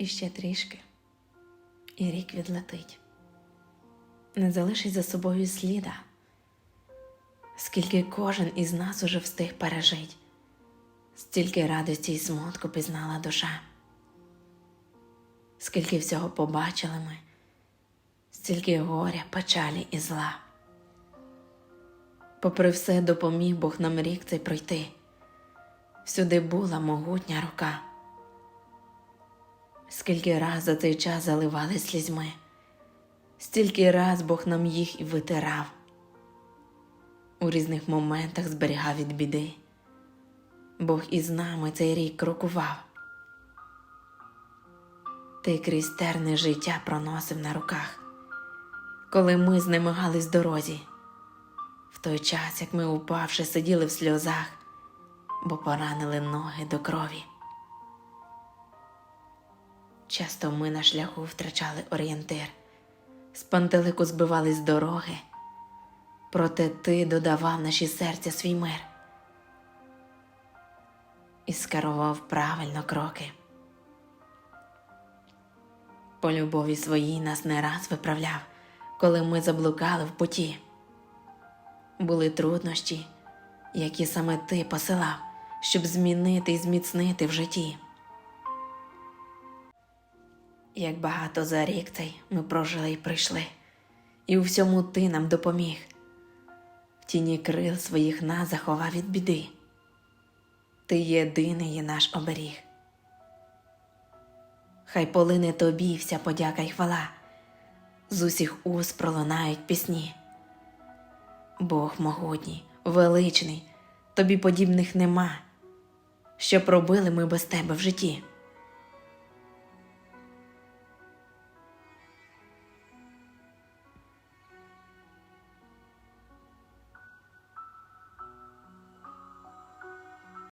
І ще трішки, і рік відлетить. Не залишить за собою сліда, скільки кожен із нас уже встиг пережить, стільки радості й смутку пізнала душа, скільки всього побачили ми, стільки горя, печалі і зла. Попри все допоміг Бог нам рік цей пройти, всюди була могутня рука. Скільки раз за цей час заливали слізьми, стільки раз Бог нам їх і витирав, у різних моментах зберігав від біди, Бог із нами цей рік крокував. Ти крізь терне життя проносив на руках, коли ми знемагались в дорозі, в той час, як ми, упавши, сиділи в сльозах, бо поранили ноги до крові. Часто ми на шляху втрачали орієнтир, з пантелику збивались з дороги, проте ти додавав наші серця свій мир і скерував правильно кроки. По любові своїй нас не раз виправляв, коли ми заблукали в путі. Були труднощі, які саме ти посилав, щоб змінити і зміцнити в житті. Як багато за рік цей ми прожили і прийшли, і у всьому ти нам допоміг. В тіні крил своїх нас заховав від біди. Ти єдиний є наш оберіг. Хай полине тобі вся подяка й хвала, з усіх уст пролунають пісні. Бог могутній, величний, тобі подібних нема, що пробили ми без тебе в житті.